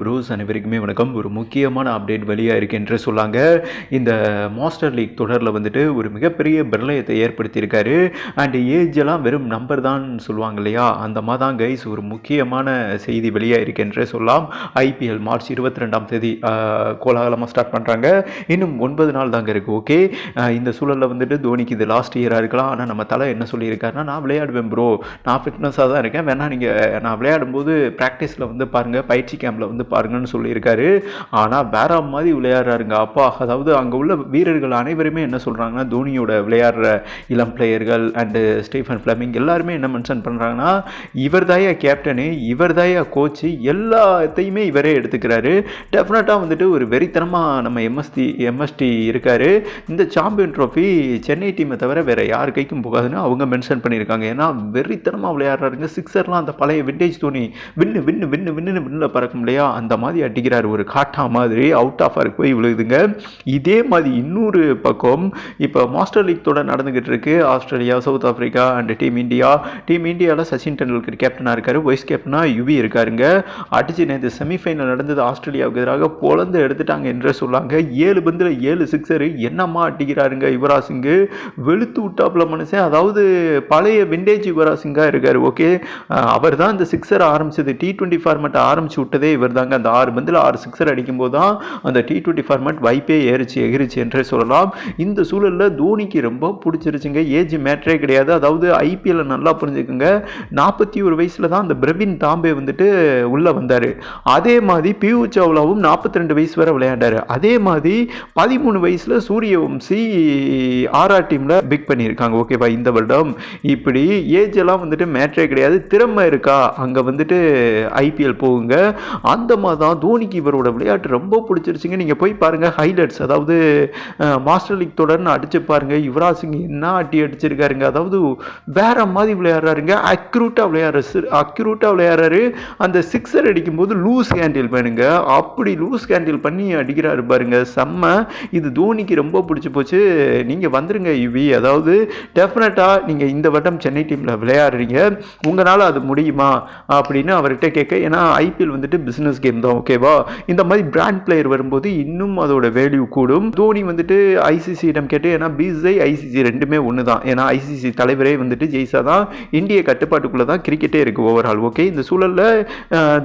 Bruce அனைவருக்குமே வணக்கம். ஒரு முக்கியமான அப்டேட் வெளியாக இருக்கு என்று சொல்லாங்க. இந்த மாஸ்டர் லீக் தொடரில் வந்துட்டு ஒரு மிகப்பெரிய பிரளயத்தை ஏற்படுத்தியிருக்காரு. அண்ட் ஏஜ் எல்லாம் வெறும் நம்பர் தான் சொல்லுவாங்க இல்லையா? அந்த மாதிரி தான் கைஸ் ஒரு முக்கியமான செய்தி வெளியாக இருக்கு என்றே சொல்லலாம். ஐபிஎல் மார்ச் இருபத்தி ரெண்டாம் தேதி கோலாகலமாக ஸ்டார்ட் பண்ணுறாங்க இன்னும் ஒன்பது நாள் தாங்க இருக்குது ஓகே இந்த சூழலில் வந்துட்டு தோனிக்கு இது லாஸ்ட் இயராக இருக்கலாம். ஆனால் நம்ம தலை என்ன சொல்லியிருக்காருன்னா நான் விளையாடுவேன் ப்ரோ நான் ஃபிட்னஸாக தான் இருக்கேன். வேணா நீங்கள் நான் விளையாடும்போது ப்ராக்டிஸில் வந்து பாருங்கள் பயிற்சி கேம்பில் வந்து பாருங்கன்னு சொல்லியிருக்காரு. ஆனால் வேற மாதிரி விளையாடுறாருங்க. அப்பா அதாவது அங்கே உள்ள வீரர்கள் அனைவருமே என்ன சொல்கிறாங்கன்னா தோனியோட விளையாடுற இளம் பிளேயர்கள் அண்டு ஸ்டீஃபன் ஃப்ளமிங் எல்லாருமே என்ன மென்ஷன் பண்ணுறாங்கன்னா இவர் தாயா கேப்டனு இவர் தாயா கோச்சு எல்லாத்தையுமே இவரே எடுத்துக்கிறாரு. டெஃபினட்டாக வந்துட்டு ஒரு வெறித்தனமாக நம்ம எம்எஸ்டி எம்எஸ்டி இருக்கார். இந்த சாம்பியன் ட்ரோஃபி சென்னை டீமை தவிர வேறு யார் கைக்கும் போகாதுன்னு அவங்க மென்ஷன் பண்ணியிருக்காங்க. ஏன்னா வெறித்தனமாக விளையாடுறாருங்க. சிக்ஸர்லாம் அந்த பழைய விண்டேஜ் தோனி வின்னு வின்னு வின்னு வின்னு விண்ணில் பறக்கும் இல்லையா? அந்த மாதிரி அடிக்கிறார். ஒரு காட்டா மாதிரி அவுட் ஆஃப் ஆருக்கு போய் விழுகுதுங்க. இதே மாதிரி இன்னொரு பக்கம் இப்போ மாஸ்டர் லீக் தொடர் நடந்துகிட்டு இருக்கு. Australia South Africa and team India team இந்தியாவில் சச்சின் டெண்டுல்கர் கேப்டனாக இருக்கார். வைஸ் கேப்டனாக யுவி இருக்காருங்க. அடிச்சு நேற்று செமிஃபைனல் நடந்தது ஆஸ்திரேலியாவுக்கு எதிராக பொழந்து எடுத்துட்டாங்க என்று சொல்லாங்க. ஏழு பந்தில் ஏழு சிக்ஸரு என்னம்மா அட்டிக்கிறாருங்க யுவராஜ் சிங்கு? வெளுத்து விட்டாப்புல மனுஷன். அதாவது பழைய விண்டேஜ் யுவராஜ் சிங்காக இருக்கார். ஓகே அவர் தான் இந்த சிக்ஸர் ஆரம்பித்தது டி டுவெண்ட்டி ஃபார்மெட்டை ஆரம்பிச்சு விட்டதே இவர் தாங்க அந்த ஆறு பந்தில் ஆறு சிக்ஸர் அடிக்கும்போது தான் அந்த டி டுவெண்ட்டி ஃபார்மேட் வைப்பே ஏறிச்சு எகிரிச்சு என்றே சொல்லலாம். இந்த சூழலில் தோனிக்கு ரொம்ப பிடிச்சிருச்சுங்க. ஏஜ் மேட்ரே கிடையாது. அதாவது ஐபிஎல்ல நல்லா புரிஞ்சுக்குங்க. நாற்பத்தி ஒரு வயசில் தான் அந்த பிரவீன் தாம்பே வந்துட்டு உள்ளே வந்தார். அதே மாதிரி பியூ சாவ்லாவும் நாற்பத்தி ரெண்டு வயசு வரை விளையாண்டாரு. அதே மாதிரி பதிமூணு வயசில் சூரியவம்சி ஆர்ஆர் டீமில் பிக் பண்ணியிருக்காங்க. ஓகேவா? இந்த வருடம். இப்படி ஏஜ் எல்லாம் வந்துட்டு மேட்ரே கிடையாது. திறமை இருக்கா? அங்கே வந்துட்டு ஐபிஎல் போகுங்க. அந்த மாதிரி தான் தோனிக்கு இவரோட விளையாட்டு ரொம்ப பிடிச்சிருச்சுங்க. நீங்கள் போய் பாருங்கள் ஹைலைட்ஸ். அதாவது மாஸ்டர் லீக் தொடர்னு அடிச்சு பாருங்க. யுவராஜ் சிங் என்ன அட்டி அடிச்சிருக்காருங்க. அதாவது வேற மாதிரி விளையாடுறாருங்க. அக்யூரேட்டாக விளையாடுற அக்யூரேட்டாக விளையாடுறாரு. அந்த சிக்ஸர் அடிக்கும்போது லூஸ் ஹேண்டில் பண்ணுங்க அப்படி லூஸ் ஹேண்டில் பண்ணி அடிக்கிறாரு பாருங்க. செம்ம. இது தோனிக்கு ரொம்ப பிடிச்சி போச்சு. நீங்கள் வந்துருங்க யுவி. அதாவது டெஃபினட்டாக நீங்கள் இந்த வட்டம் சென்னை டீமில் விளையாடுறீங்க. உங்களால் அது முடியுமா? அப்படின்னு அவர்கிட்ட கேட்க ஏன்னா ஐபிஎல் வந்துட்டு பிஸ்னஸ் கேம் தான் ஓகேவா இந்த மாதிரி பிராண்ட் பிளேயர் வரும்போது இன்னும் அதோட வேல்யூ கூடும். தோனி வந்துட்டு ஐசிசியிடம் கேட்டு ஏன்னா பிசிஐ ஐசிசி ரெண்டுமே ஒன்று தான் ஏன்னா ஐசிசி தலைவரே வந்துட்டு ஜெயிசா தான் இந்திய கட்டுப்பாட்டுக்குள்ளே தான் கிரிக்கெட்டே இருக்குது ஓவரால் ஓகே இந்த சூழலில்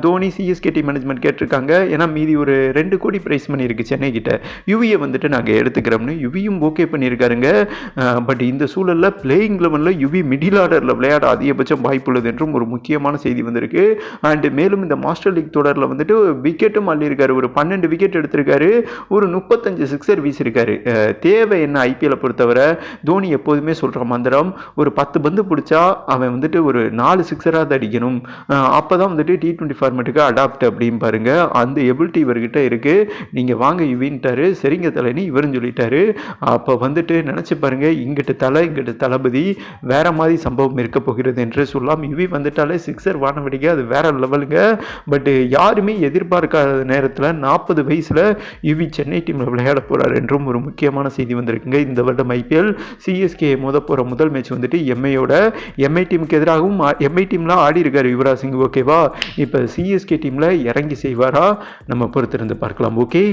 தோனி சிஎஸ்கே டீம் மேனேஜ்மெண்ட் கேட்டிருக்காங்க. ஏன்னா மீதி ஒரு ரெண்டு கோடி ப்ரைஸ் மணி சென்னை கிட்ட. யுவியை வந்துட்டு நாங்கள் எடுத்துக்கிறோம்னு யுவியும் ஓகே பண்ணியிருக்காருங்க. பட் இந்த சூழலில் பிளேயிங் லெவனில் யுவி மிடில் ஆர்டரில் விளையாட அதிகபட்சம் வாய்ப்புள்ளது என்றும் ஒரு முக்கியமான செய்தி வந்திருக்கு. அண்ட் மேலும் இந்த மாஸ்டர் லீக் தொடரில் வந்து வந்துட்டு விக்கெட்டும் அள்ளியிருக்காரு. ஒரு பன்னெண்டு விக்கெட் எடுத்திருக்காரு. ஒரு முப்பத்தஞ்சு சிக்ஸர் வீசியிருக்காரு. தேவை என்ன ஐபிஎல்லை பொறுத்தவரை? தோனி எப்போதுமே சொல்கிற மந்திரம் ஒரு பத்து பந்து பிடிச்சா அவன் வந்துட்டு ஒரு நாலு சிக்ஸராக அடிக்கணும். அப்போ தான் வந்துட்டு டி டுவெண்ட்டி ஃபார்மேட்டுக்கு அடாப்ட் அப்படின்னு பாருங்க. அந்த எபிலிட்டி இவர்கிட்ட இருக்குது நீங்கள் வாங்க இவின்ட்டாரு சரிங்க தலைன்னு இவரும் சொல்லிட்டாரு. அப்போ வந்துட்டு நினச்சி பாருங்க இங்கிட்ட தலை இங்கிட்டு தளபதி வேற மாதிரி சம்பவம் இருக்க போகிறது என்று சொல்லலாம் இவி வந்துட்டாலே சிக்ஸர் வானவடிக்கை அது வேற லெவலுங்க பட் யாருமே யாருமே எதிர்பார்க்காத நேரத்தில் நாற்பது வயசில் யுவி சென்னை டீமில் விளையாட போகிறார் என்றும் ஒரு முக்கியமான செய்தி வந்திருக்குங்க. இந்த வருடம் ஐபிஎல் சிஎஸ்கே மோத போகிற முதல் மேட்ச் வந்துட்டு எம்ஐயோட எம்ஐ டீமுக்கு எதிராகவும் எம்ஐ டீம்லாம் ஆடி இருக்கார் யுவராஜ் சிங். ஓகேவா? இப்போ சிஎஸ்கே டீமில் இறங்கி செய்வாரா? நம்ம பொறுத்திருந்து பார்க்கலாம். ஓகே?